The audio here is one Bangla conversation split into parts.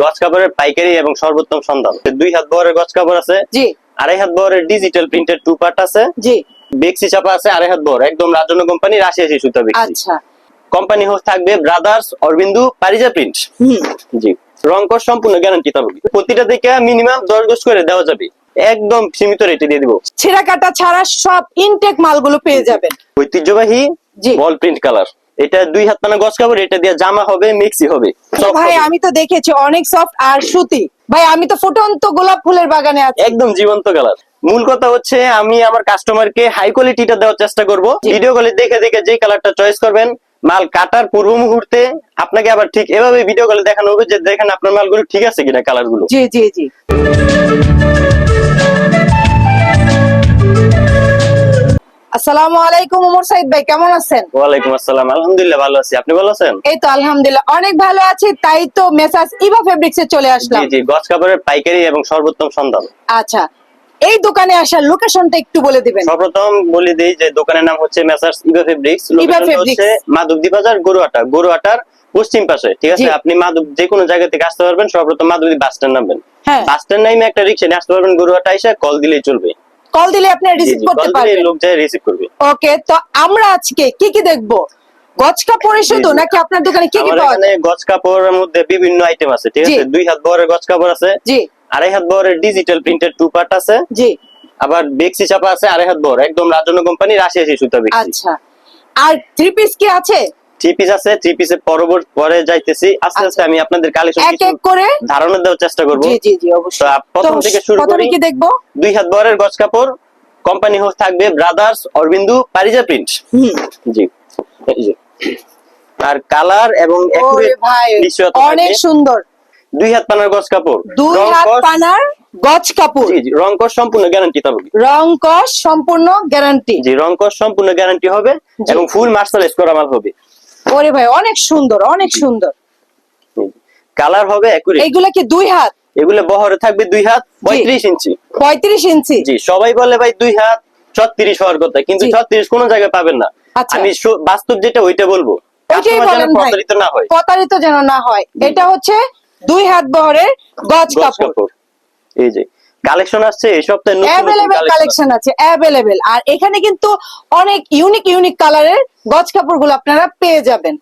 গজ কাপড়ের পাইকারি এবং সর্বোত্তম সন্ধান। দুই হাত বহরের গজ কাপড় আছে জি। আড়াই হাত বহরের ডিজিটাল প্রিন্টেড টু পার্ট আছে জি। বেক্সি চাপা আছে আড়াই হাত বহর একদম রাজন্য কোম্পানি রাশি আশি সুতা বেক্সি। আচ্ছা। কোম্পানি হোস থাকবে ব্রাদার্স অরবিন্দু পারিজা প্রিন্ট জি। রংকর সম্পূর্ণ গ্যারান্টি থাকবে প্রতিটা থেকে মিনিমাম দশ গজ করে দেওয়া যাবে। একদম সীমিত রেটে দিয়ে দিব। ছেঁড়া কাটা ছাড়া সব ইনটেক মালগুলো পেয়ে যাবেন। ঐতিহ্যবাহী জি। বল প্রিন্ট কালার এটা দুই হাত পানা গজ কাপড় এটা দিয়ে জামা হবে মিক্সি হবে ভাই আমি তো দেখেছি অনেক সফট আর সুতি। ভাই আমি তো ফুটন্ত গোলাপ ফুলের বাগানে আছি। একদম জীবন্ত কালার। মূল কথা হচ্ছে আমি আমার কাস্টমারকে হাই কোয়ালিটিটা দেওয়ার চেষ্টা করব। ভিডিও কলে দেখে দেখে যে কালারটা চয়েস করবেন মাল কাটার পূর্ব মুহূর্তে আপনাকে আবার ঠিক এভাবে ভিডিও কলে দেখানো হবে যে দেখেন আপনার মালগুলো ঠিক আছে কিনা কালারগুলো। জি জি জি। আসসালামু আলাইকুম ওমর সাইদ ভাই কেমন আছেন? ওয়ালাইকুম আসসালাম আলহামদুলিল্লাহ ভালো আছি। আপনি ভালো আছেন? এই তো আলহামদুলিল্লাহ অনেক ভালো আছি তাই তো মেসাজ ইভা ফেব্রিক্সে চলে আসলাম। জি গজ কাপড়ের পাইকারি এবং সর্বোত্তম সন্ধান। আচ্ছা এই দোকানে আসার লোকেশনটা একটু বলে দিবেন। সর্বপ্রথম বলে দেই যে দোকানের নাম হচ্ছে মেসার্স ইভা ফেব্রিক্স। ফেব্রিক্স। হচ্ছে মাধবদী বাজার গরুয়াটা গরুয়াটার পশ্চিম পাশে ঠিক আছে? আপনি মাধব যে কোনো জায়গা থেকে আসতে পারবেন সর্বপ্রথম মাধবদী বাস স্ট্যান্ড নামবেন। হ্যাঁ। বাস স্ট্যান্ড নামে একটা রিক্সা নিয়ে আসতে পারবেন গরুয়াটা এসে কল দিলেই চলবে। কল দিলে আপনি রিসিভ করতে পারবেন। লোক যায় রিসিভ করবে। ওকে তো আমরা আজকে কি কি দেখব? গজ কাপড়ে শুধু নাকি আপনার দোকানে কি কি পাওয়া যায়? গজ কাপড়ের মধ্যে বিভিন্ন আইটেম আছে ঠিক আছে? দুই হাত বহরের গজ কাপড় আছে জি। আড়াই হাত বহরের ডিজিটাল প্রিন্টেড টু পার্ট আছে জি। আবার বেক্সি চাপা আছে আড়াই হাত বহর একদম রাজন্য কোম্পানি রাশি আশি সুতা বেক্সি আচ্ছা। আর থ্রি পিস কি আছে? থ্রি পিস আছে থ্রি পিসের পরবর্তী পরে যাইতেছি। আস্তে আস্তে আচ্ছা। আমি আপনাদের কালেকশন এক এক করে ধারণা দেওয়ার চেষ্টা করব। জি জি জি অবশ্যই। প্রথম থেকে শুরু প্রথমে করি। কি দেখব? দুই হাত বহরের গজ কাপড় কোম্পানি হোস থাকবে ব্রাদার্স অরবিন্দু পারিজা প্রিন্ট হুম। জি আর কালার এবং অনেক সুন্দর। দুই হাত পানার গজ কাপড়। দুই হাত পানার গজ কাপড়। জি জি রং কস সম্পূর্ণ গ্যারান্টি থাকবে রং কস সম্পূর্ণ গ্যারান্টি জি রং কস সম্পূর্ণ গ্যারান্টি হবে এবং ফুল মার্শালাইজ করা মাল হবে। ওরে ভাই অনেক সুন্দর অনেক সুন্দর। কালার হবে একুরেট এইগুলা কি দুই হাত? এগুলো বহরে থাকবে দুই হাত পঁয়ত্রিশ ইঞ্চি। পঁয়ত্রিশ ইঞ্চি? জি সবাই বলে ভাই দুই হাত ছত্রিশ হওয়ার কথা কিন্তু জি। ছত্রিশ কোনো জায়গায় পাবেন না। আচ্ছা। আমি বাস্তব যেটা ওইটা বলব। ওইটাই বলেন ভাই। প্রতারিত না হয়। প্রতারিত যেন না হয়। এটা হচ্ছে দুই হাত বহরের গজ কাপড়। এই যে কালেকশন আসছে এই সপ্তাহে অ্যাভেলেবেল কালেকশন আছে অ্যাভেলেবেল আর এখানে কিন্তু অনেক ইউনিক ইউনিক কালারের গজ কাপড়গুলো আপনারা পেয়ে যাবেন।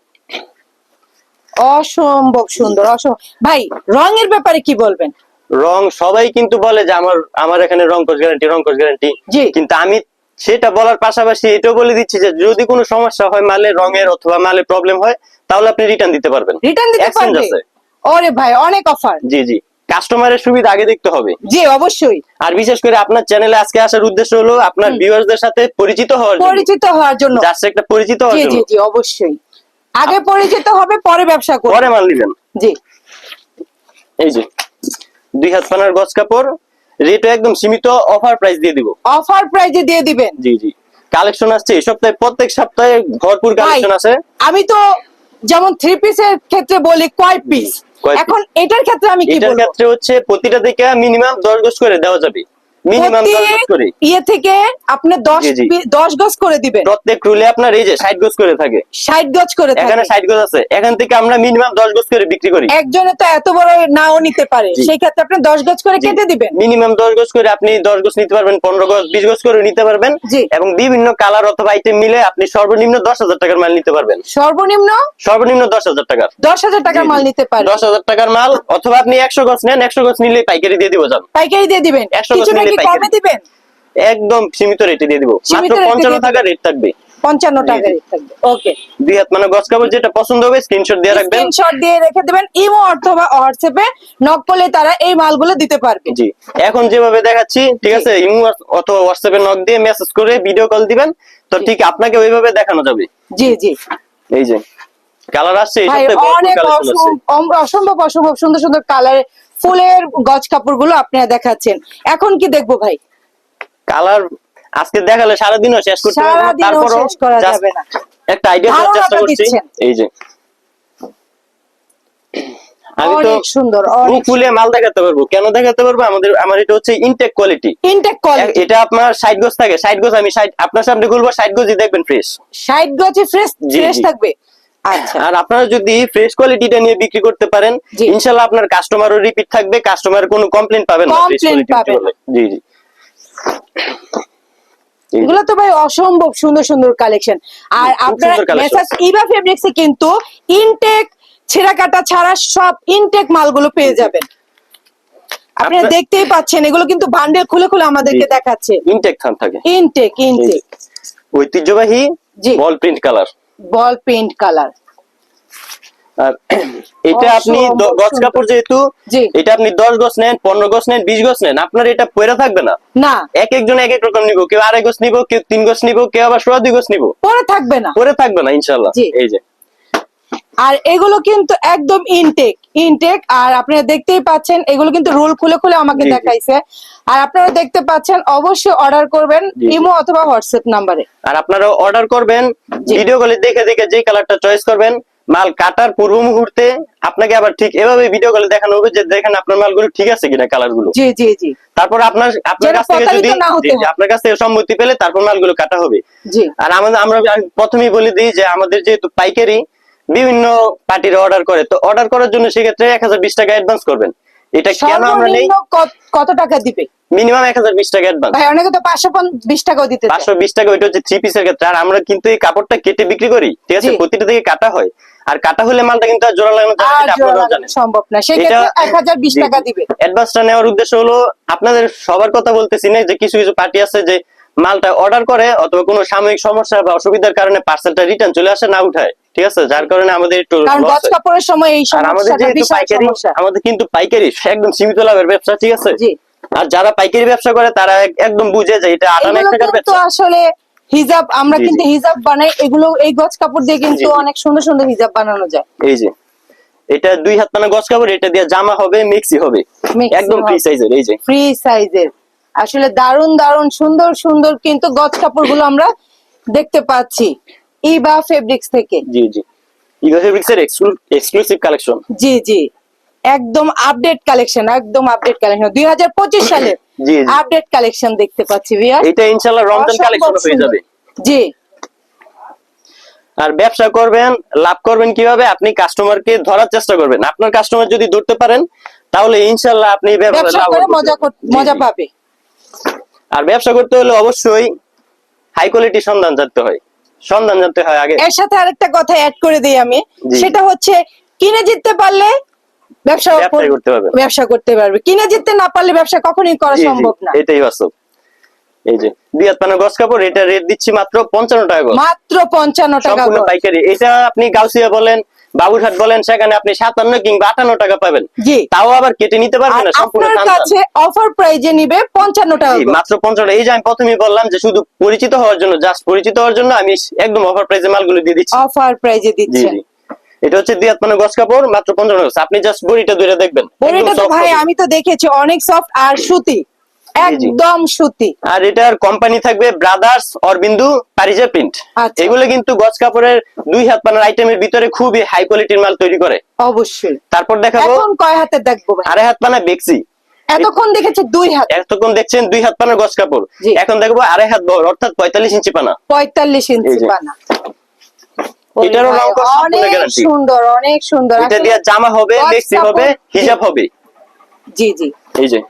অসম্ভব সুন্দর অসম্ভব। ভাই রঙের ব্যাপারে কি বলবেন? রং সবাই কিন্তু বলে যে আমার আমার এখানে রং কস গ্যারান্টি রং কস গ্যারান্টি জি। কিন্তু আমি সেটা বলার পাশাপাশি এটাও বলে দিচ্ছি যে যদি কোনো সমস্যা হয় মালে রঙের অথবা মালে প্রবলেম হয় তাহলে আপনি রিটার্ন দিতে পারবেন। রিটার্ন দিতে Exchange পারবে? আছে। ওরে ভাই অনেক অফার জি জি। কাস্টমারের সুবিধা আগে দেখতে হবে। জি অবশ্যই। আর বিশেষ করে আপনার চ্যানেলে আজকে আসার উদ্দেশ্য হলো আপনার ভিউয়ারদের সাথে পরিচিত হওয়ার জন্য। পরিচিত হওয়ার জন্য। জাস্ট একটা পরিচিত হওয়ার জন্য। জি জি অবশ্যই। আগে পরিচিত হবে পরে ব্যবসা করবে। পরে মাল নিবেন। জি। এই যে দুই হাত পানার গজ কাপড় রেটও একদম সীমিত অফার প্রাইস দিয়ে দিব। অফার প্রাইজে দিয়ে দিবেন। জি জি। কালেকশন আসছে এই সপ্তাহে প্রত্যেক সপ্তাহে ভরপুর কালেকশন আছে। আমি তো যেমন থ্রি পিসের ক্ষেত্রে বলি কয় পিস? এখন এটার ক্ষেত্রে আমি কি এটার বলব? ক্ষেত্রে হচ্ছে প্রতিটা থেকে মিনিমাম দশ গজ করে দেওয়া যাবে। মিনিমাম দশ করে। ইয়ে থেকে আপনি গজ করে দিবেন। প্রত্যেক রুলে আপনার এই যে ষাট গজ করে থাকে। ষাট গজ করে এখানে থাকে ষাট গজ আছে। এখান থেকে আমরা মিনিমাম দশ গজ করে বিক্রি করি। একজনে তো এত বড় নাও নিতে পারে। সেই ক্ষেত্রে আপনি দশ গজ করে কেটে দিবেন। মিনিমাম দশ গজ করে আপনি দশ গজ নিতে পারবেন পনেরো গজ বিশ গজ করে নিতে পারবেন এবং বিভিন্ন কালার অথবা আইটেম মিলে আপনি সর্বনিম্ন দশ হাজার টাকার মাল নিতে পারবেন। সর্বনিম্ন? সর্বনিম্ন দশ হাজার টাকার। দশ হাজার টাকার জি, জি। মাল নিতে পারেন দশ হাজার টাকার মাল অথবা আপনি একশো গজ নেন একশো গজ নিলে পাইকারি দিয়ে দিব যান। পাইকারি দিয়ে দিবেন। 100 গজ কমে দিবেন? একদম সীমিত রেটে দিয়ে দিব। মাত্র rate এ পঞ্চান্ন দিয়ে টাকা রেট থাকবে। পঞ্চান্ন জি, টাকা জি। rate থাকবে। ওকে দুই হাত মানে গজ কাপড় যেটা পছন্দ হবে স্ক্রিনশট দিয়ে রাখবেন। স্ক্রিনশট দিয়ে রেখে দেবেন ইমো অথবা হোয়াটসঅ্যাপে নক করলে তারা এই মালগুলো দিতে পারবে। জি। এখন যেভাবে দেখাচ্ছি ঠিক আছে ইমো অথবা হোয়াটসঅ্যাপে নক দিয়ে মেসেজ করে ভিডিও কল দিবেন। তো ঠিক আপনাকে ওইভাবে দেখানো যাবে। জি জি। এই যে কালার আসছে এই সপ্তাহে অনেক অসম্ভব অসম্ভব সুন্দর সুন্দর কালারের ফুলের গজ কাপড়গুলো আপনারা দেখাচ্ছেন। এখন কি দেখব ভাই? কালার আজকে দেখালে সারাদিনও শেষ করতে পারব তারপরও শেষ করা যাবে না। একটা আইডিয়া দেওয়ার চেষ্টা করছি। এই যে। আমি তো সুন্দর মুখ ফুলে মাল দেখাতে পারব। কেন দেখাতে পারব? আমাদের আমার এটা হচ্ছে ইনটেক কোয়ালিটি ইনটেক কোয়ালিটি এটা আপনার ষাট গজ থাকে ষাট গজ আমি 60 আপনার সামনে খুলবো ষাট গজই দেখবেন ফ্রেশ ষাট গজে ফ্রেশ ফ্রেশ থাকবে। আচ্ছা। আর আপনারা যদি ফ্রেশ কোয়ালিটিটা নিয়ে বিক্রি করতে পারেন। ইনশাল্লাহ আপনার কাস্টমারও রিপিট থাকবে কাস্টমার কোনো কমপ্লেন পাবেন না পাবে না। জি জি। এগুলো তো ভাই অসম্ভব সুন্দর সুন্দর কালেকশন আর আপনারা মেসাজ ইভা ফেব্রিক্সে কিন্তু ইনটেক ছেঁড়া কাটা ছাড়া সব ইনটেক মালগুলো পেয়ে যাবেন। আপনারা দেখতেই পাচ্ছেন এগুলো কিন্তু বান্ডেল খুলে খুলে আমাদেরকে দেখাচ্ছে। ইনটেক থাকে ইনটেক ইনটেক ঐতিহ্যবাহী। বল প্রিন্ট কালার বল পেইন্ট কালার এটা আপনি দ- গজ কাপড় যেহেতু এটা আপনি দশ গজ নেন পনেরো গজ নেন বিশ গজ নেন আপনার এটা পয়রা থাকবে না। না। এক একজন এক এক রকম নিব কেউ আড়াই গজ নিব কেউ তিন গজ নিব কেউ আবার সোয়া দুই গজ নিব। পরে থাকবে না। পরে থাকবে না ইনশাল্লাহ। এই যে। আর এগুলো কিন্তু একদম ইনটেক ইনটেক আর আপনারা দেখতেই পাচ্ছেন এগুলো কিন্তু রোল খুলে খুলে আমাকে। দেখাইছে। আর আপনারা দেখতে পাচ্ছেন অবশ্যই অর্ডার করবেন। ইমো অথবা হোয়াটসঅ্যাপ নাম্বারে। আর আপনারা অর্ডার করবেন ভিডিও কলে দেখে দেখে যে কালারটা চয়েস করবেন মাল কাটার পূর্ব মুহূর্তে আপনাকে আবার ঠিক এভাবে ভিডিও কলে দেখানো হবে যে দেখেন আপনার মালগুলো ঠিক আছে কিনা কালারগুলো। জি জি জি। তারপর আপনার আপনার কাছ থেকে যদি। আপনার কাছ থেকে সম্মতি পেলে তারপর মালগুলো কাটা হবে। জি। আর আমাদের আমরা প্রথমেই বলে দিই যে আমাদের যেহেতু পাইকারি বিভিন্ন পার্টির অর্ডার করে। তো অর্ডার করার জন্য সেক্ষেত্রে এক হাজার বিশ টাকা অ্যাডভান্স করবেন। এটা কেন আমরা নেই? কত- টাকা দিবে? মিনিমাম এক হাজার বিশ টাকা অ্যাডভান্স ভাই অনেকে তো পাঁচশো বিশ টাকাও দিতে পাঁচশো বিশ টাকা ওইটা হচ্ছে থ্রি পিসের ক্ষেত্রে। আর আমরা কিন্তু এই কাপড়টা কেটে বিক্রি করি। ঠিক আছে? প্রতিটা থেকে কাটা হয়। আর কাটা হলে মালটা কিন্তু আর জোড়া লাগানো সম্ভব না। সেক্ষেত্রে এক হাজার বিশ টাকা দিবে। অ্যাডভান্সটা নেওয়ার উদ্দেশ্য হলো আপনাদের সবার কথা বলতেছি না যে কিছু কিছু পার্টি আছে যে মালটা অর্ডার করে অথবা কোনো সাময়িক সমস্যা বা অসুবিধার কারণে পার্সেলটা রিটার্ন চলে আসে না উঠায়। ঠিক আছে? যার কারণে আমাদের একটু। কাপড়ের সময় এই আমাদের সমস্যাটা বিশাল সমস্যা। আমাদের কিন্তু পাইকারি একদম সীমিত লাভের ব্যবসা ঠিক আছে? আর যারা পাইকারি ব্যবসা করে তারা একদম বুঝে যে এটা আটানা এক টাকার ব্যবসা। আসলে হিজাব আমরা। কিন্তু হিজাব বানাই এগুলো এই গজ কাপড় দিয়ে কিন্তু। অনেক সুন্দর সুন্দর হিজাব বানানো যায়। এই যে। এটা দুই হাত পানা গজ কাপড় এটা দিয়ে জামা হবে মিক্সি হবে। একদম ফ্রি সাইজের এই যে। ফ্রি সাইজের আসলে দারুণ দারুণ সুন্দর সুন্দর কিন্তু গজ কাপড়গুলো আমরা দেখতে পাচ্ছি। ইবা ফেব্রিক্স থেকে। জি জি। ইগো ফেব্রিক্স এর এক্সক্লুসিভ কালেকশন জি জি। একদম আপডেট কালেকশন একদম আপডেট কালেকশন দুই হাজার পঁচিশ সালের জি, জি। আপডেট কালেকশন দেখতে পাচ্ছি ভিয়ার এটা ইনশাআল্লাহ রমজান কালেকশন হয়ে যাবে। জি। আর ব্যবসা করবেন লাভ করবেন কীভাবে? আপনি কাস্টমারকে ধরার চেষ্টা করবেন। আপনার কাস্টমার যদি ধরতে পারেন তাহলে ইনশাআল্লাহ আপনি ব্যবসা করে মজা মজা পাবে। আর ব্যবসা করতে হলে অবশ্যই হাই কোয়ালিটি সন্ধান জানতে হয়। সন্ধান জানতে হয় আগে। এর সাথে আরেকটা কথা অ্যাড করে দিই আমি। সেটা হচ্ছে কিনে জিততে পারলে ব্যবসা করতে পারবে। ব্যবসা করতে পারবে। কিনে জিততে না পারলে ব্যবসা কখনোই করা সম্ভব না। এটাই বাস্তব। এই যে বিয়াত পানা গস কাপড় এটা রেট দিচ্ছি মাত্র পঞ্চান্ন টাকা মাত্র পঞ্চান্ন টাকা পাইকারি। এটা আপনি গাউসিয়া বলেন বাবুরহাট বলেন সেখানে আপনি সাতান্ন কিংবা আটান্ন টাকা পাবেন। জি। তাও আবার কেটে নিতে পারবেন না সম্পূর্ণ। কাছে অফার প্রাইজে নিবে পঞ্চান্ন টাকা মাত্র পঞ্চান্ন। এই যে আমি প্রথমেই বললাম যে শুধু পরিচিত হওয়ার জন্য জাস্ট পরিচিত হওয়ার জন্য আমি একদম অফার মালগুলো দিয়ে দিচ্ছি। অফার প্রাইজে দিচ্ছেন। এটা হচ্ছে পানা কাপড় মাত্র পঞ্চান্ন। আপনি জাস্ট বড়িটা দুইটা দেখবেন। বড়িটা তো ভাই আমি তো দেখেছি অনেক সফট আর সুতি। একদম সুতি। আর এটার কোম্পানি থাকবে ব্রাদার্স অরবিন্দু পারিজা প্রিন্ট। এগুলো কিন্তু গজ কাপড়ের দুই হাত পানার আইটেমের ভিতরে খুবই হাই কোয়ালিটির মাল তৈরি করে। অবশ্যই। তারপর দেখাবো। এখন কয় হাতে দেখব আড়াই হাত পানা বেক্সি এতক্ষণ দেখেছি দুই হাত। এতক্ষণ দেখছেন দুই হাত পানার গজ কাপড়। এখন দেখব আড়াই হাত বহর অর্থাৎ পঁয়তাল্লিশ ইঞ্চি পানা। পঁয়তাল্লিশ ইঞ্চি ওরে এটারও রং অনেক সুন্দর অনেক সুন্দর। এটা দিয়ে জামা হবে বেক্সি হবে হিজাব হবে। জি জি। এই যে।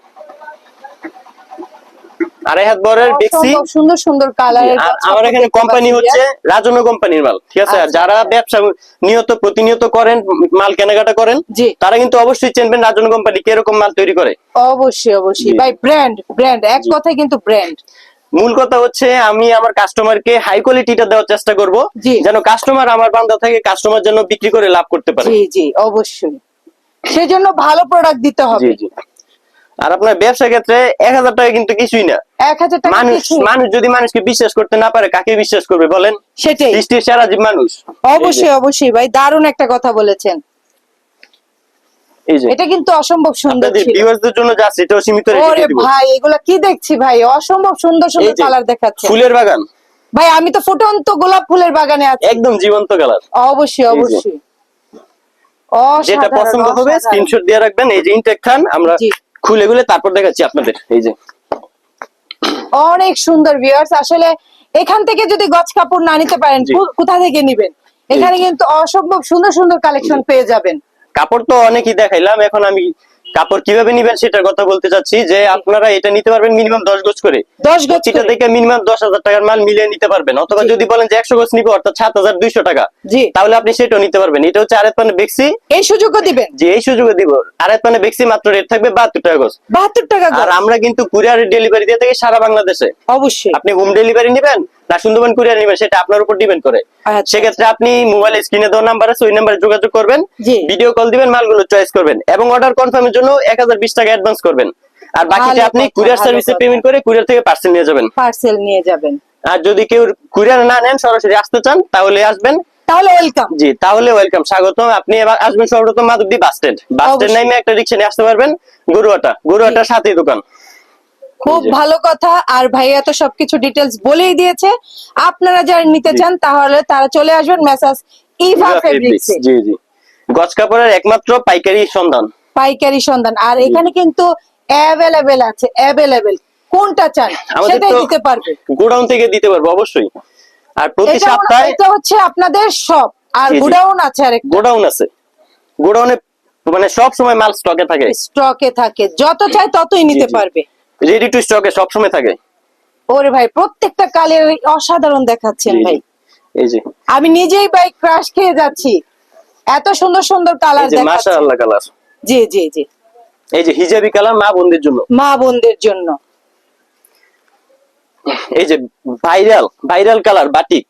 আড়াই হাত বরের বেক্সি সুন্দর সুন্দর কালারের আর আমার এখানে কোম্পানি হচ্ছে রাজন্য কোম্পানির মাল ঠিক আছে? আর আচ্ছা। যারা ব্যবসা নিয়ত প্রতিনিয়ত করেন মাল কেনাকাটা করেন তারা কিন্তু অবশ্যই চিনবেন রাজন্য কোম্পানি কীরকম মাল তৈরি করে। অবশ্যই অবশ্যই। ভাই ব্র্যান্ড ব্র্যান্ড এক। কথায় কিন্তু ব্র্যান্ড মূল কথা হচ্ছে আমি আমার কাস্টমারকে হাই কোয়ালিটিটা দেওয়ার চেষ্টা করব। যেন কাস্টমার আমার বান্দা থাকে কাস্টমার যেন বিক্রি করে লাভ করতে পারে। জি জি অবশ্যই। সেজন্য ভালো প্রোডাক্ট দিতে জি হবে জি। আর আপনার ব্যবসা ক্ষেত্রে এক হাজার টাকা কিন্তু কিছুই না। এক হাজার টাকা মানুষ মানুষ যদি মানুষকে বিশ্বাস করতে না পারে কাকে বিশ্বাস করবে বলেন? সেটাই। সৃষ্টির সারা জীব মানুষ। অবশ্যই অবশ্যই ভাই দারুণ একটা কথা বলেছেন। এটা কিন্তু অসম্ভব সুন্দর ভিউয়ারদের জন্য যা সেটাও সীমিত রেখে ওরে ভাই এগুলা কি দেখছি ভাই? অসম্ভব সুন্দর সুন্দর যে, কালার দেখাচ্ছে। ফুলের বাগান। ভাই আমি তো ফুটন্ত গোলাপ ফুলের বাগানে আছি। একদম জীবন্ত কালার অবশ্যই অবশ্যই। যেটা পছন্দ হবে স্ক্রিনশট দিয়ে রাখবেন। এই যে ইনটেক খান আমরা খুলে গুলে তারপর দেখাচ্ছি আপনাদের এই যে। অনেক সুন্দর ভিউয়ার্স আসলে এখান থেকে যদি গছ কাপড় না নিতে পারেন কোথা থেকে নিবেন? এখানে কিন্তু অসম্ভব সুন্দর সুন্দর কালেকশন পেয়ে যাবেন। কাপড় তো অনেকই দেখাইলাম এখন আমি কাপড় কীভাবে নিবেন সেটার কথা বলতে চাচ্ছি যে আপনারা এটা নিতে পারবেন মিনিমাম দশ গজ করে। দশ গজ এটা। থেকে মিনিমাম দশ হাজার টাকার মাল মিলিয়ে নিতে পারবেন। অথবা যদি বলেন যে একশো গজ নিবো অর্থাৎ সাত হাজার দুইশো টাকা জি। তাহলে আপনি সেটাও নিতে পারবেন। এটা হচ্ছে আরেক মানে বেক্সি। এই সুযোগও দিবেন। যে এই সুযোগে দিব। আরেক মানে বেক্সি মাত্র রেট থাকবে বাহাত্তর টাকা গজ। বাহাত্তর টাকা আর আমরা কিন্তু কুরিয়ারের ডেলিভারি দিয়ে থাকি সারা বাংলাদেশে। অবশ্যই। আপনি হোম ডেলিভারি নেবেন না সুন্দরবন কুরিয়ার নেবেন সেটা আপনার উপর ডিপেন্ড করে। আচ্ছা। সেক্ষেত্রে আপনি মোবাইল স্ক্রিনে দেওয়া নাম্বার আছে ওই নাম্বারে যোগাযোগ করবেন ভিডিও কল দিবেন মালগুলো চয়েস করবেন এবং অর্ডার কনফার্মের জন্য এক হাজার বিশ টাকা অ্যাডভান্স করবেন। আর বাকিটা আপনি কুরিয়ার সার্ভিসে পেমেন্ট করে কুরিয়ার থেকে পার্সেল নিয়ে যাবেন। পার্সেল নিয়ে যাবেন। আর যদি কেউ কুরিয়ার না নেন সরাসরি আসতে চান তাহলে আসবেন। তাহলে ওয়েলকাম জি তাহলে ওয়েলকাম স্বাগতম। আপনি এবার আসবেন সর্বপ্রথম Madhabdi bus stand bus stand. নামে একটা রিক্সা নিয়ে আসতে পারবেন গরুয়াটা। গরুয়াটার সাথেই দোকান। খুব ভালো কথা। আর ভাইয়া তো সবকিছু ডিটেলস বলেই দিয়েছে। আপনারা যারা নিতে চান তাহলে তারা চলে আসবেন মেসাজ ইভা ফেব্রিক্স জি জি। গজ কাপড়ের একমাত্র পাইকারি সন্ধান। পাইকারি সন্ধান। আর এখানে কিন্তু অ্যাভেলেবেল আছে অ্যাভেলেবেল কোনটা চান সেটাই দিতে পারবে। গোডাউন থেকে দিতে পারব অবশ্যই। আর প্রতি সপ্তাহে এটা হচ্ছে আপনাদের সব আর জি। আছে আরেক গোডাউন আছে। গোডাউনে মানে সব সময় মাল স্টকে থাকে। স্টকে থাকে। যত চাই ততই নিতে। পারবে। রেডি টু স্টকে সব সময় থাকে। ওরে ভাই প্রত্যেকটা কালের অসাধারণ দেখাচ্ছেন। ভাই। এই যে। আমি নিজেই ভাই ক্রাশ খেয়ে যাচ্ছি। এত সুন্দর সুন্দর কালার এই দেখাচ্ছে। মাশাআল্লাহ কালার জি জি জি। এই যে হিজাবি কালার মা বোনদের জন্য। মা বোনদের জন্য। এই যে viral viral colour batik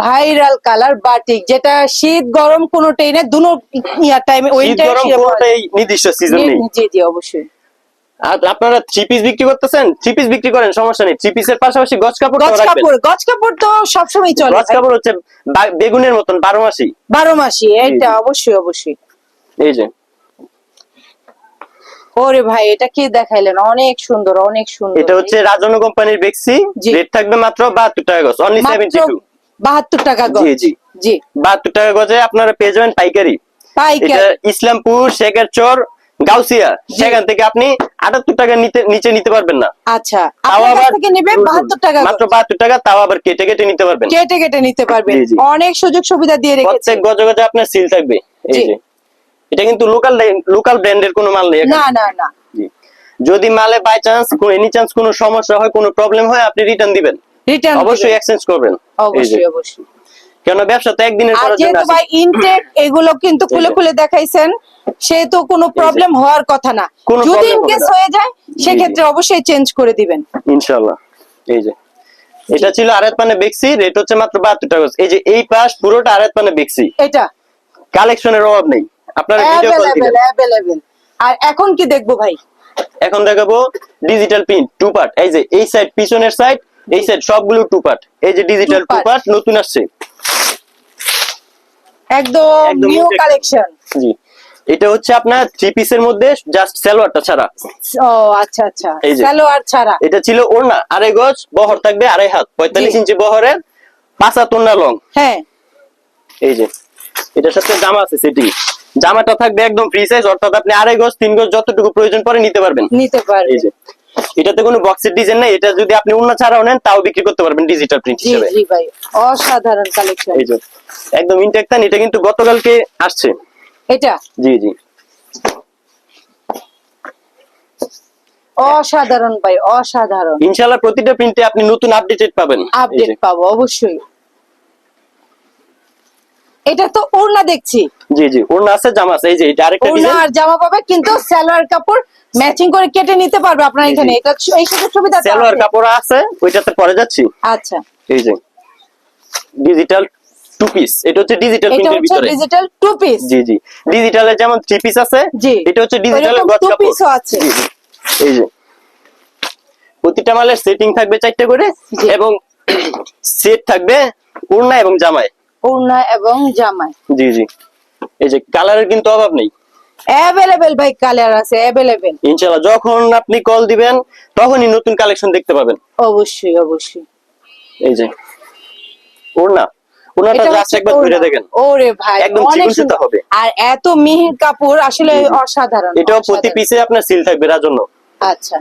viral colour batik যেটা শীত গরম কোনো ট্রেনে দুনো টাইমে গরম নির্দিষ্ট সিজন নেই। জি জি অবশ্যই। আর আপনারা থ্রি পিস বিক্রি করতেছেন থ্রি পিস বিক্রি করেন সমস্যা নেই। থ্রি পিসের পাশাপাশি গজ কাপড় গজ কাপড় তো সবসময় চলে। গজ কাপড় হচ্ছে বেগুনের মতন বারো মাসি। বারো মাসি অবশ্যই অবশ্যই। এই যে। ওরে ভাই এটা কি দেখাইলেন? অনেক সুন্দর অনেক সুন্দর। এটা হচ্ছে রাজন্য কোম্পানির বেক্সি। রেট থাকবে মাত্র বাহাত্তর টাকা গজ অনলি সেভেন্টি টু বাহাত্তর টাকা গজ। জি, জি। জি বাহাত্তর টাকা গজে আপনারা পেয়ে যাবেন পাইকারি। পাইকারি। ইসলামপুর শেখের চর গাউসিয়া সেখান থেকে আপনি আটাত্তর টাকা নিতে নিচে নিতে পারবেন না। আচ্ছা তাও আবার থেকে নেবে বাহাত্তর টাকা মাত্র বাহাত্তর টাকা তাও আবার কেটে কেটে নিতে পারবেন। কেটে কেটে নিতে পারবেন। জি, জি। অনেক সুযোগ সুবিধা দিয়ে রেখেছে। প্রত্যেক গজে গজে আপনার সিল থাকবে। এই যে। এটা কিন্তু লোকাল লোকাল ব্র্যান্ডের কোনো মাল নেই। এখানে। না না। না যদি মালে বাই চান্স এনি চান্স কোনো সমস্যা হয় কোনো প্রবলেম হয় আপনি রিটার্ন দিবেন। রিটার্ন অবশ্যই এক্সচেঞ্জ করবেন। অবশ্যই অবশ্যই। কেন ব্যবসা তো একদিনের করার জন্য আছে। ভাই ইনটেক এগুলো কিন্তু খুলে খুলে দেখাইছেন সেহেতু কোনো প্রবলেম হওয়ার কথা না। যদি ইনকেস হয়ে যায় সেক্ষেত্রে অবশ্যই চেঞ্জ করে দিবেন। ইনশাআল্লাহ। এই যে। এটা ছিল আড়াত মানে বেক্সি রেট হচ্ছে মাত্র বাহাত্তর টাকা এই যে এই পাশ পুরোটা আড়াত মানে বেক্সি এটা। কালেকশনের অভাব নেই। আপনারা ভিডিও কল দিবেন। অ্যাভেলেবেল আর এখন কি দেখব ভাই? এখন দেখাবো ডিজিটাল প্রিন্ট টু পার্ট এই যে এই সাইড পিছনের সাইড এই সাইড সবগুলো টু পার্ট এই যে ডিজিটাল টু। পার্ট নতুন আসছে। একদম নিউ কালেকশন জি। এটা হচ্ছে আপনার থ্রি পিসের মধ্যে জাস্ট সালোয়ারটা ছাড়া। ও আচ্ছা আচ্ছা। সালোয়ার ছাড়া। এটা ছিল ওড়না আড়াই গজ বহর থাকবে আড়াই হাত পঁয়তাল্লিশ ইঞ্চি বহরের পাঁচ লং। হ্যাঁ। এই যে এটার সাথে জামা আছে সেটিং। জামাটা থাকবে একদম ফ্রি সাইজ অর্থাৎ আপনি আড়াই গজ তিন গজ যতটুকু প্রয়োজন পড়ে নিতে পারবেন। নিতে পারবে এই যে এটাতে কোনো বক্সের ডিজাইন নাই এটা যদি আপনি অন্য ছাড়াও নেন তাও বিক্রি করতে পারবেন ডিজিটাল প্রিন্ট হিসেবে। জি ভাই অসাধারণ কালেকশন এই যে একদম ইনটেক তান এটা কিন্তু গতকালকে আসছে। এটা? জি জি। অসাধারণ ভাই অসাধারণ। ইনশাআল্লাহ প্রতিটা প্রিন্টে আপনি নতুন আপডেটেড পাবেন। আপডেট পাবো অবশ্যই। এটা তো ওড়না দেখছি। জি জি ওড়না আছে জামা আছে এই যে এটা আরেকটা ডিজাইন ওড়না আর জামা পাবে কিন্তু সালোয়ার কাপড় ম্যাচিং করে কেটে নিতে পারবে আপনার। এখানে। এটা এই সুযোগ সুবিধা সালোয়ার কাপড় আছে ওইটাতে পরে যাচ্ছি। আচ্ছা। এই যে। ডিজিটাল টু পিস এটা হচ্ছে ডিজিটাল প্রিন্টের ভিতরে। ডিজিটাল টু পিস জি জি। ডিজিটালের যেমন থ্রি পিস আছে। এটা হচ্ছে ডিজিটালের গজ কাপড়। আছে। এই যে। প্রতিটা মালের সেটিং থাকবে চারটে করে এবং সেট থাকবে ওড়না এবং জামায় ওড়না এবং জামাই। জি জি। এই যে কালারের কিন্তু অভাব নেই। অ্যাভেলেবেল ভাই কালার আছে অ্যাভেলেবেল ইনশাআল্লাহ যখন আপনি কল দিবেন তখনই নতুন কালেকশন দেখতে পাবেন। অবশ্যই অবশ্যই। এই যে। ওড়না ওড়নাটা জাস্ট একবার ধরে দেখেন। ওরে ভাই একদম চিকন সুতা হবে। আর এত মিহির কাপড় আসলে। অসাধারণ এটাও প্রতি পিসে আপনার সিল থাকবে রাজন্য আচ্ছা।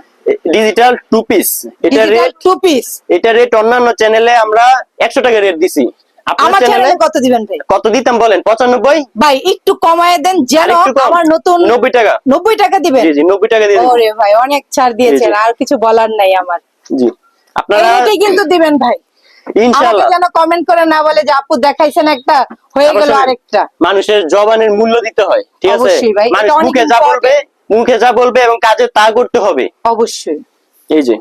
ডিজিটাল টু পিস এটা রেট টু পিস এটা রেট অন্যান্য চ্যানেলে আমরা একশো টাকা রেট দিছি। আমার চ্যানেলে কত দিবেন ভাই? কত দিতাম বলেন? পঁচানব্বই? ভাই একটু কমায় দেন যেন আমার নতুন নব্বই টাকা। নব্বই টাকা দিবেন? জি জি টাকা ওরে ভাই অনেক ছাড় দিয়েছেন আর কিছু বলার নাই আমার। জি। আপনারা কিন্তু দিবেন ভাই। ইনশাআল্লাহ। যেন কমেন্ট করে না বলে যে আপু দেখাইছেন একটা হয়ে গেল আরেকটা। মানুষের জবানের মূল্য দিতে হয় ঠিক আছে? মানুষ মুখে যা বলবে মুখে যা বলবে এবং কাজে তা করতে হবে। অবশ্যই। এই যে।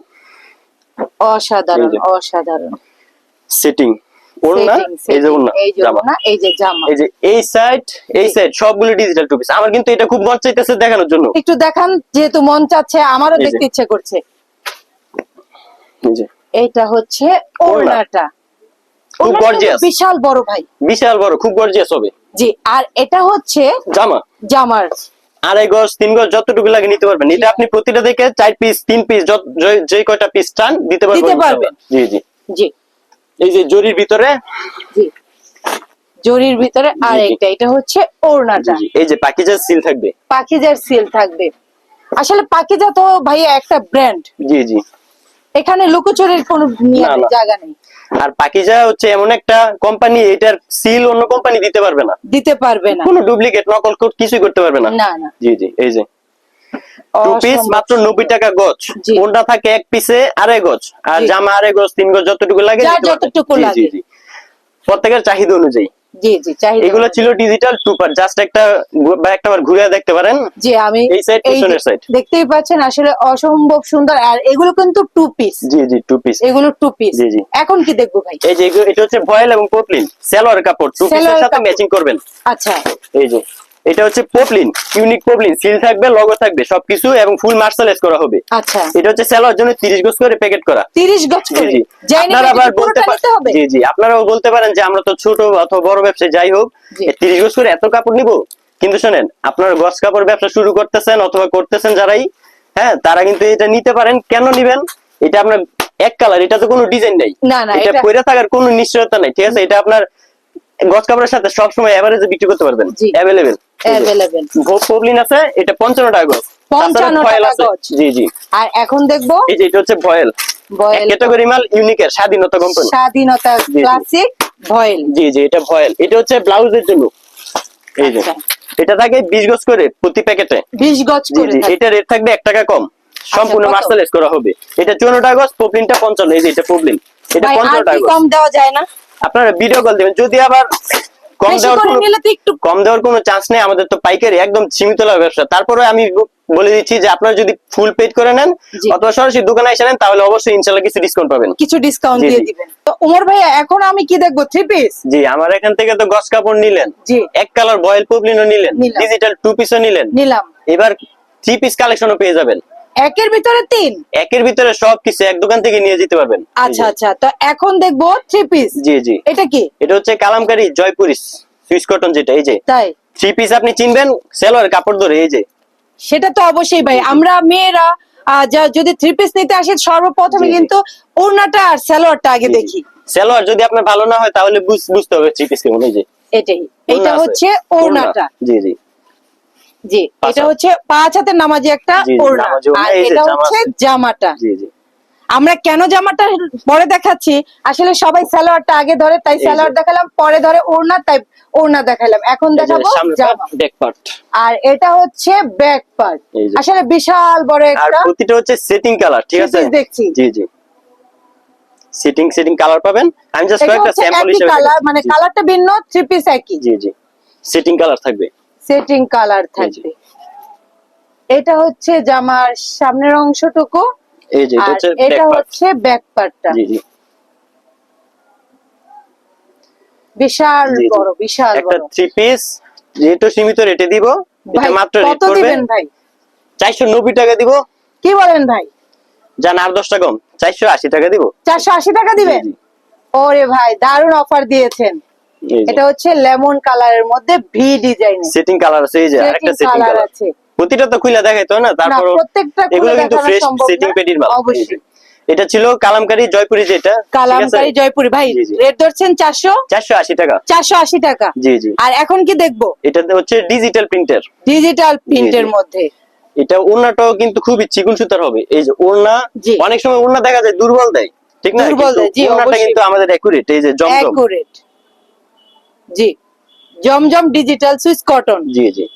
অসাধারণ অসাধারণ। সিটিং এই যে এই যে জামা। এই যে এই সাইড এই সাইড সবগুলো ডিজিটাল টু পিস আমার কিন্তু এটা খুব মন চাইতেছে দেখানোর জন্য। একটু দেখান যেহেতু মন চাচ্ছে আমারও দেখতে ইচ্ছে করছে। এই যে। এইটা হচ্ছে ওড়নাটা। খুব গর্জিয়াস বিশাল বড় ভাই। বিশাল বড় খুব গর্জিয়াস হবে। জি আর এটা হচ্ছে জামা। জামার। আড়াই গজ তিন গজ যতটুকু লাগে নিতে পারবেন। এটা আপনি প্রতিটা দেখে চার পিস তিন পিস যে কয়টা পিস চান দিতে পারবেন দিতে পারবেন। জি জি। জি। এই যে জরির ভিতরে। জি। জরির ভিতরে আর। একটা এটা হচ্ছে ওড়নাটা। এই যে পাকিজার সিল থাকবে। পাকিজার সিল থাকবে। আসলে পাকিজা তো ভাইয়া একটা ব্র্যান্ড জি জি। এখানে লুকোচুরির কোনো। জায়গা নেই। আর পাকিজা হচ্ছে এমন একটা কোম্পানি এটার সিল অন্য কোম্পানি দিতে পারবে না। দিতে পারবে না। কোনো ডুপ্লিকেট নকল কোড কিছুই করতে পারবে না। না না। জি জি এই যে। টু পিস মাত্র নব্বই টাকা গজ। থাকে এক পিসে আড়াই গজ। আর। জামা আড়াই গজ তিন গজ যতটুকু লাগে। প্রত্যেকের চাহিদা অনুযায়ী। জি জি চাহিদা এগুলো ছিল ডিজিটাল টুপার জাস্ট একটা বা ঘুরে দেখতে পারেন? জি আমি এই সাইড পিছনের যে- দেখতেই পাচ্ছেন আসলে অসম্ভব সুন্দর আর এগুলো কিন্তু টু পিস জি জি টু পিস এগুলো টু পিস জি, জি। এখন কি দেখব ভাই? এই যে এটা হচ্ছে ভয়েল এবং পপলিন সেলোয়ার কাপড় টু পিসের সাথে কাপড়। ম্যাচিং করবেন। আচ্ছা। এই যে। এটা হচ্ছে পপলিন ইউনিক পপলিন সিল থাকবে লগো থাকবে সবকিছু এবং ফুল মার্শালাইজ করা হবে। আচ্ছা। এটা হচ্ছে সেলোয়ার জন্য 30 গজ করে প্যাকেট করা। তিরিশ গজ করে? জি আপনারা আবার বলতে পারেন জি জি। আপনারাও বলতে পারেন যে আমরা তো ছোট অথবা বড় ব্যবসায়ী যাই হোক 30 গজ করে এত কাপড় নিব? কিন্তু শোনেন আপনারা গজ কাপড় ব্যবসা শুরু করতেছেন অথবা করতেছেন যারাই হ্যাঁ তারা কিন্তু এটা নিতে পারেন। কেন নিবেন? এটা আপনার এক কালার এটা তো কোনো ডিজাইন নাই। না, না, এটা পরে থাকার কোনো নিশ্চয়তা নাই ঠিক আছে? এটা আপনার গজ কাপড়ের সাথে সবসময় এভারেজে বিক্রি করতে পারবেন। অ্যাভেলেবেল আছে। এটা টাকা গজ 55 টাকা গজ। জি জি। আর এখন দেখব? এই যে এটা হচ্ছে ভয়েল। ভয়েল ক্যাটাগরি মাল ইউনিকের স্বাধীনতা কোম্পানি স্বাধীনতা ক্লাসিক ভয়েল। জি জি এটা ভয়েল। এটা হচ্ছে ব্লাউজের জন্য। এই যে। আচ্ছা। এটা থাকে গজ করে প্রতি প্যাকেটে। বিশ গজ করে এটা রেট থাকবে এক টাকা কম। সম্পূর্ণ কত? মার্শালাইজ করা হবে। এটা চুয়ান্ন টাকা গজ পপলিনটা পঞ্চান্ন। এই যে এটা পপলিন এটা ভাই আর পঞ্চান্ন কি টাকা কম দেওয়া যায় না? আপনারা ভিডিও কল দিবেন। যদি আবার কম দেওয়ার কোনো কম দেওয়ার কোনো চান্স নেই আমাদের তো পাইকারি একদম সীমিত লাভ ব্যবসা। তারপরে আমি বলে দিচ্ছি যে আপনারা যদি ফুল পেড করে নেন অথবা সরাসরি দোকানে এসে নেন তাহলে অবশ্যই ইনশাল্লাহ কিছু ডিসকাউন্ট পাবেন। কিছু ডিসকাউন্ট দিয়ে দিবেন। তো উমর ভাইয়া এখন আমি কি দেখব? থ্রি পিস জি আমার এখান থেকে তো গস কাপড় নিলেন। জি। এক কালার বয়েল পপলিনও নিলেন। ডিজিটাল টু পিসও নিলেন। নিলাম। এবার থ্রি পিস কালেকশনও পেয়ে যাবেন। একের ভিতরে তিন? একের ভিতরে সব কিছু এক দোকান থেকে নিয়ে যেতে পারবেন। আচ্ছা আচ্ছা। তো এখন দেখব থ্রি পিস জি জি। এটা কি? এটা হচ্ছে কালামকারি জয়পুরি সুইস কটন যেটা এই যে। তাই? থ্রি পিস আপনি চিনবেন সেলোয়ার কাপড় ধরে এই যে। সেটা তো অবশ্যই ভাই। আমরা মেয়েরা যদি থ্রি পিস নিতে আসি সর্বপ্রথমে। কিন্তু ওড়নাটা আর সালোয়ারটা আগে দেখি। সেলোয়ার যদি আপনার ভালো না হয় তাহলে বুঝ- বুঝতে হবে থ্রি পিস কেমন এই যে। এটাই। এটা হচ্ছে ওড়নাটা। জি জি। জি পাঁচ এটা। হচ্ছে পাঁচ হাতের নামাজি একটা ওড়না। আর এটা হচ্ছে জামাটা। জি জি। আমরা কেন জামাটা পরে দেখাচ্ছি? আসলে সবাই সালোয়ারটা আগে ধরে তাই সালোয়ার দেখালাম পরে ধরে ওড়না তাই ওড়না দেখালাম। এখন দেখাবো আর এটা হচ্ছে ব্যাক পার্ট আসলে বিশাল বড় একটা প্রতিটা হচ্ছে সেটিং কালার ঠিক আছে? দেখছি। জি জি। সেটিং সেটিং কালার পাবেন? আমি জাস্ট কয়েকটা স্যাম্পল হিসেবে কালার মানে কালারটা ভিন্ন থ্রি পিস একই। জি জি। সেটিং কালার থাকবে। সেটিং কালার থাকবে। এটা হচ্ছে জামার সামনের অংশটুকু এই যে এটা হচ্ছে ব্যাক পার্টটা বিশাল। বড় বিশাল একটা থ্রি পিস যেহেতু সীমিত রেটে দিব এটা মাত্র রেট কত করবে। দিবেন ভাই? চারশো নব্বই টাকা দিব। কি বলেন ভাই? যান আর 10 টাকা কম। চারশো আশি টাকা দিব। চারশো আশি টাকা দিবেন। ওরে ভাই দারুণ অফার দিয়েছেন। এটা হচ্ছে লেমন কালারের মধ্যে ভি ডিজাইন। সেটিং কালার আছে এই যে আরেকটা সেটিং কালার আছে। প্রতিটা তো খুলে দেখাইতো না না তারপর প্রত্যেকটা এগুলো কিন্তু ফ্রেশ সেটিং না। পেডির মাল। অবশ্যই। এটা ছিল কালামকারী জয়পুরি যেটা কালামকারী জয়পুরি। ভাই। রেট ধরছেন চারশো? চারশো আশি টাকা। চারশো আশি টাকা। জি জি। আর এখন কি দেখব? এটাতে হচ্ছে ডিজিটাল প্রিন্টার ডিজিটাল প্রিন্টের মধ্যে। এটা ওড়নাটাও কিন্তু খুবই চিকুন সুতার হবে। এই যে ওড়না অনেক সময় ওড়না দেখা যায় দুর্বল দেয় ঠিক না? দুর্বল দেয়, জি, ওড়নাটা কিন্তু আমাদের অ্যাকুরেট এই যে জমজম। অ্যাকুরেট জি। Zamzam digital Swiss cotton. জি জি।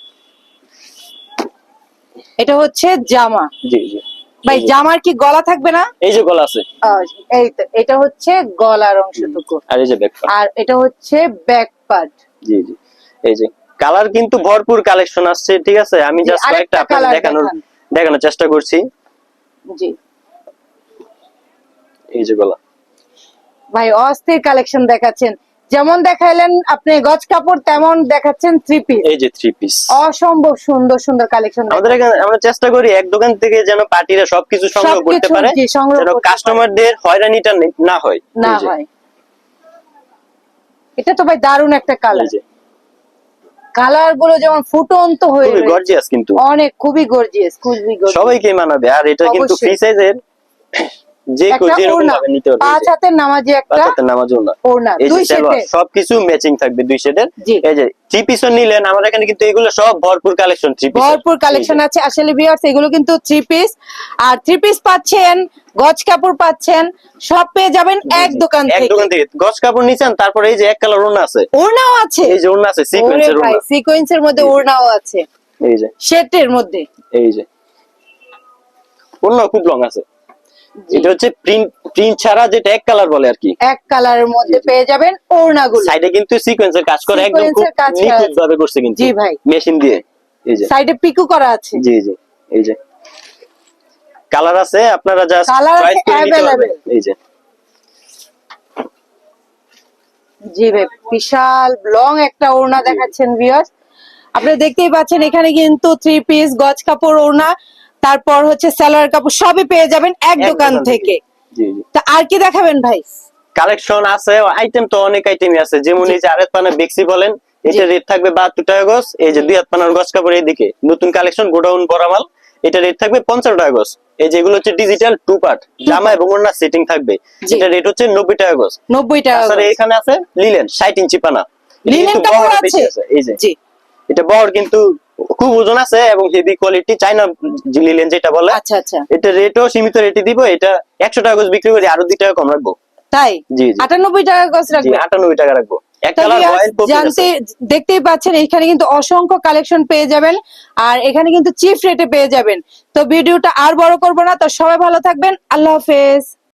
এটা হচ্ছে জামা। জি জি। ভাই জামার কি গলা থাকবে না? এই যে গলা আছে। এই তো এটা হচ্ছে গলার অংশটুকু। আর এই যে ব্যাক আর এটা হচ্ছে ব্যাক পার্ট জি জি। এই যে কালার কিন্তু ভরপুর কালেকশন আসছে ঠিক আছে? আমি জাস্ট কয়েকটা আপনাদের দেখানোর দেখানোর চেষ্টা করছি। জি। এই যে গলা। ভাই অস্থির কালেকশন দেখাচ্ছেন। যেমন দেখাইলেন আপনি গজ কাপড় তেমন দেখাচ্ছেন থ্রি পিস এই যে থ্রি পিস অসম্ভব সুন্দর সুন্দর কালেকশন আমাদের এখানে আমরা চেষ্টা করি এক দোকান থেকে যেন পার্টিরা সবকিছু সংগ্রহ করতে পারে যেন কাস্টমারদের হয়রানিটা নে- হয়। না হয়। এটা তো ভাই দারুণ একটা কালার কালারগুলো যেমন ফুটন্ত হয়ে খুবই গর্জিয়াস কিন্তু। অনেক খুবই গর্জিয়াস খুবই গর্জিয়াস সবাইকে মানাবে। আর এটা কিন্তু ফ্রি সাইজের যে কেউ যেরকম ভাবে নিতে পারবে পাঁচ হাতের নামাজি একটা বাচ্চাদের নামাজ না ওড়না দুই যে সবকিছু ম্যাচিং থাকবে দুই সেটের। এই যে থ্রি পিসও নিলেন আমার এখানে কিন্তু এগুলো সব ভরপুর কালেকশন থ্রি পিস ভরপুর কালেকশন আছে। আসলে ভিউয়ার্স এগুলো কিন্তু থ্রি পিস আর থ্রি পিস পাচ্ছেন গজ কাপড় পাচ্ছেন সব পেয়ে যাবেন এক দোকান এক দোকান থেকে। গজ কাপড় নিছেন তারপরে এই যে এক কালার ওড়না আছে। ওড়নাও আছে। এই যে ওড়না আছে সিকোয়েন্সের ওড়না। সিকোয়েন্সের মধ্যে। ওড়নাও আছে। এই যে। সেটের মধ্যে। এই যে। ওড়না খুব লং আছে। এটা হচ্ছে প্রিন্ট প্রিন্ট ছাড়া যেটা এক কালার বলে আর কি। এক কালারের মধ্যে পেয়ে যাবেন ওড়নাগুলো। সাইডে কিন্তু সিকোয়েন্সের কাজ করে একদম খুব নিখুঁত ভাবে করছে কিন্তু। জি ভাই। মেশিন দিয়ে। এই যে। সাইডে পিকু করা আছে। জি জি। এই যে। কালার আছে আপনারা জাস্ট করে নিতে পারবেন। এই যে। জি ভাই বিশাল লং একটা ওড়না দেখাচ্ছেন ভিউয়ার্স আপনি দেখতেই পাচ্ছেন এখানে কিন্তু থ্রি পিস গজ কাপড় ওড়না। তারপর হচ্ছে সালোয়ার কাপড় সবই পেয়ে যাবেন এক দোকান থেকে। তা আর কি দেখাবেন ভাই? কালেকশন আছে আইটেম তো অনেক আইটেমই আছে। যেমন এই যে আরেক পানা বেক্সি বলেন এটা রেট থাকবে বাহাত্তর টাকা গজ এই যে দুই হাত পানার গজ কাপড় এইদিকে। নতুন কালেকশন গোডাউন বরামাল এটা রেট থাকবে পঞ্চান্ন টাকা গজ। এই যেগুলো হচ্ছে ডিজিটাল টু পার্ট জামা এবং ওনার সেটিং থাকবে। এটা রেট হচ্ছে নব্বই টাকা গজ। নব্বই টাকা করে। এখানে আছে লিলেন ষাট ইঞ্চি পানা। লিনেন কাপড় আছে এই যে। জি। এটা বহর কিন্তু খুব ওজন আছে এবং হেভি কোয়ালিটি চাইনা লিলেন যেটা বলে আচ্ছা আচ্ছা। এটা রেটও সীমিত রেটে দিব এটা একশো টাকা গজ বিক্রি করি আরও দুই টাকা কম রাখব। তাই? জি জি। আটানব্বই টাকা গজ জি রাখবেন আটানব্বই টাকা রাখব। জানতে দেখতেই পাচ্ছেন এখানে কিন্তু অসংখ্য কালেকশন পেয়ে যাবেন আর এখানে কিন্তু চিপ রেটে পেয়ে যাবেন। তো ভিডিওটা আর বড় করব না তো সবাই ভালো থাকবেন আল্লাহ হাফেজ।